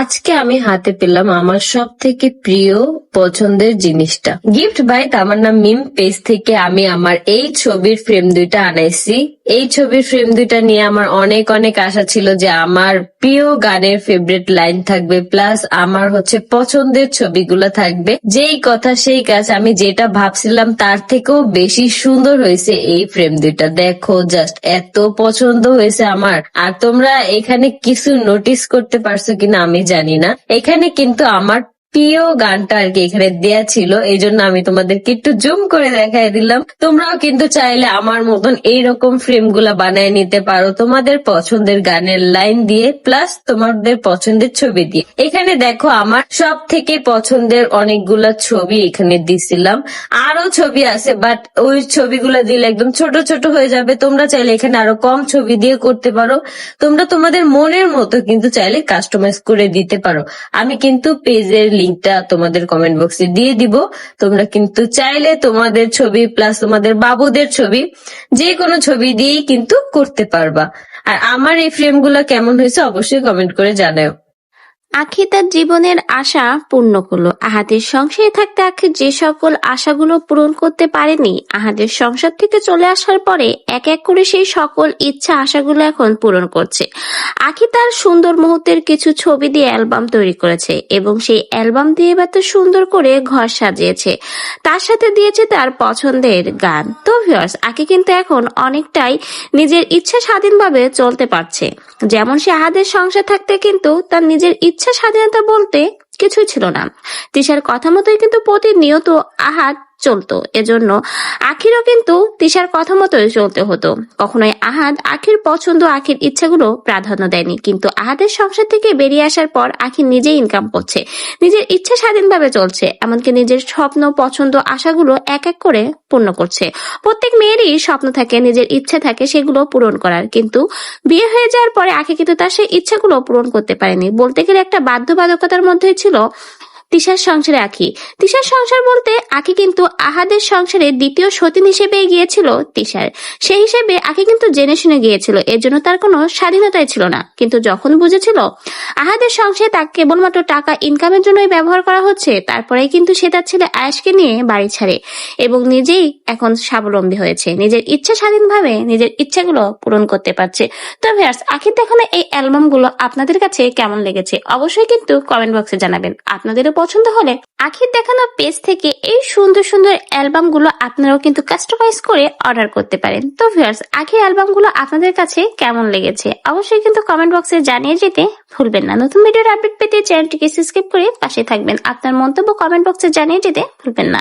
আজকে আমি হাতে পেলাম আমার সব থেকে প্রিয় পছন্দের জিনিসটা। Gift by Tamanna Mim page থেকে আমি আমার এই ছবির ফ্রেম দুইটা আনাইছি। এই ছবির ফ্রেম দুইটা নিয়ে আমার অনেক অনেক আশা ছিল যে আমার প্রিয় গানের ফেভারিট লাইন থাকবে প্লাস আমার হচ্ছে পছন্দের ছবিগুলো থাকবে। যেই কথা সেই কাজ আমি যেটা ভাবছিলাম তার থেকেও বেশি সুন্দর হয়েছে এই ফ্রেম দুইটা। দেখো জাস্ট এত পছন্দ হয়েছে আমার। আর তোমরা এখানে কিছু নোটিস করতে পারছ কিনা আমি জানি না। এখানে কিন্তু আমার প্রিয় গানটা আর কি এখানে দেয়া ছিল, এই জন্য আমি তোমাদেরকে একটু জুম করে দেখাই দিলাম। তোমরাও কিন্তু চাইলে আমার মতন এইরকম ফ্রেমগুলা বানায় নিতে পারো তোমাদের পছন্দের গানের লাইন দিয়ে প্লাস তোমাদের পছন্দের ছবি দিয়ে। এখানে দেখো আমার সব থেকে পছন্দের অনেকগুলা ছবি এখানে দিছিলাম। আরও ছবি আছে বাট ওই ছবিগুলা দিলে একদম ছোট ছোট হয়ে যাবে। তোমরা চাইলে এখানে আরও কম ছবি দিয়ে করতে পারো। তোমরা তোমাদের মনের মতো কিন্তু চাইলে কাস্টমাইজ করে দিতে পারো। আমি কিন্তু পেজের লিঙ্কটা তোমাদের কমেন্ট বক্সে দিয়ে দিব। তোমরা কিন্তু চাইলে তোমাদের ছবি প্লাস তোমাদের বাবুদের ছবি যে কোনো ছবি দিয়েই কিন্তু করতে পারবা। আর আমার এই ফ্রেমগুলো কেমন হয়েছে অবশ্যই কমেন্ট করে জানাও আখি তার জীবনের আশা পূর্ণ করল। আহাদের সংসারে থাকতে আখি যে সকল আশাগুলো পূরণ করতে পারেনি আহাদের সংসার থেকে চলে আসার পরে এক এক করে সেই সকল ইচ্ছা আশাগুলো এখন পূরণ করছে। আখি তার সুন্দর মুহূর্তের কিছু ছবি দিয়ে অ্যালবাম তৈরি করেছে এবং সেই অ্যালবাম দিয়ে এত সুন্দর করে ঘর সাজিয়েছে। তার সাথে দিয়েছে তার পছন্দের গান। তো ভিউয়ার্স আখি কিন্তু এখন অনেকটাই নিজের ইচ্ছা স্বাধীনভাবে চলতে পারছে। যেমন সে আহাদের সংসার থাকতে কিন্তু তার নিজের ইচ্ছা স্বাধীনতা বলতে কিছুই ছিল না। তিশার কথা মতোই কিন্তু প্রতিনিয়ত আহাদ চলতো। এজন্য আখিরও কিন্তু তিশার কথা মতোই চলতে হতো। কখনোই আহাদ আখির পছন্দ, আখির ইচ্ছাগুলো প্রাধান্য দেয়নি। কিন্তু আহাদের সংসার থেকে বেরিয়ে আসার পর আখির নিজেই ইনকাম করছে। নিজের ইচ্ছা স্বাধীনভাবে চলছে, এমনকি নিজের স্বপ্ন, পছন্দ, আশাগুলো এক এক করে পূর্ণ করছে। প্রত্যেক মেয়েরই স্বপ্ন থাকে, নিজের ইচ্ছা থাকে সেগুলো পূরণ করার। কিন্তু বিয়ে হয়ে যাওয়ার পরে আখি কিন্তু তার সেই ইচ্ছাগুলো পূরণ করতে পারেনি। বলতে গেলে একটা বাধ্যবাধকতার মধ্যেই ছিল তিশার সংসারে আঁকি তিশার সংসার বলতে আঁকি কিন্তু আহাদের সংসারে দ্বিতীয় সতীন হিসেবে গিয়েছিল তিশার। সেই হিসেবে আখি কিন্তু জেনে শুনে গিয়েছিল এর জন্য তার কোনো স্বাধীনতাই ছিল না। কিন্তু যখন বুঝেছিল আহাদের সংসারে তাকে কেবলমাত্র টাকা ইনকামের জন্যই ব্যবহার করা হচ্ছে, তারপরেই কিন্তু সে তার ছেলে আয়েশকে নিয়ে বাড়ি ছাড়ে এবং নিজেই এখন স্বাবলম্বী হয়েছে। নিজের ইচ্ছা স্বাধীনভাবে নিজের ইচ্ছাগুলো পূরণ করতে পারছে। তো ভিউয়ার্স আখির দেখানো এই অ্যালবামগুলো আপনাদের কাছে কেমন লেগেছে? অবশ্যই কিন্তু কমেন্ট বক্সে জানাবেন। আপনাদেরও পছন্দ হলে আখির দেখানো পেজ থেকে এই সুন্দর সুন্দর অ্যালবামগুলো আপনারাও কিন্তু কাস্টমাইজ করে অর্ডার করতে পারেন। তো ভিউয়ার্স, আখির অ্যালবামগুলো আপনাদের কাছে কেমন লেগেছে? অবশ্যই কিন্তু কমেন্ট বক্সে জানিয়ে যেতে ভুলবেন না। নতুন ভিডিওর আপডেট পেতে চ্যানেলটিকে সাবস্ক্রাইব করে পাশে থাকবেন। আপনার মন্তব্য কমেন্ট বক্সে জানিয়ে যেতে ভুলবেন না।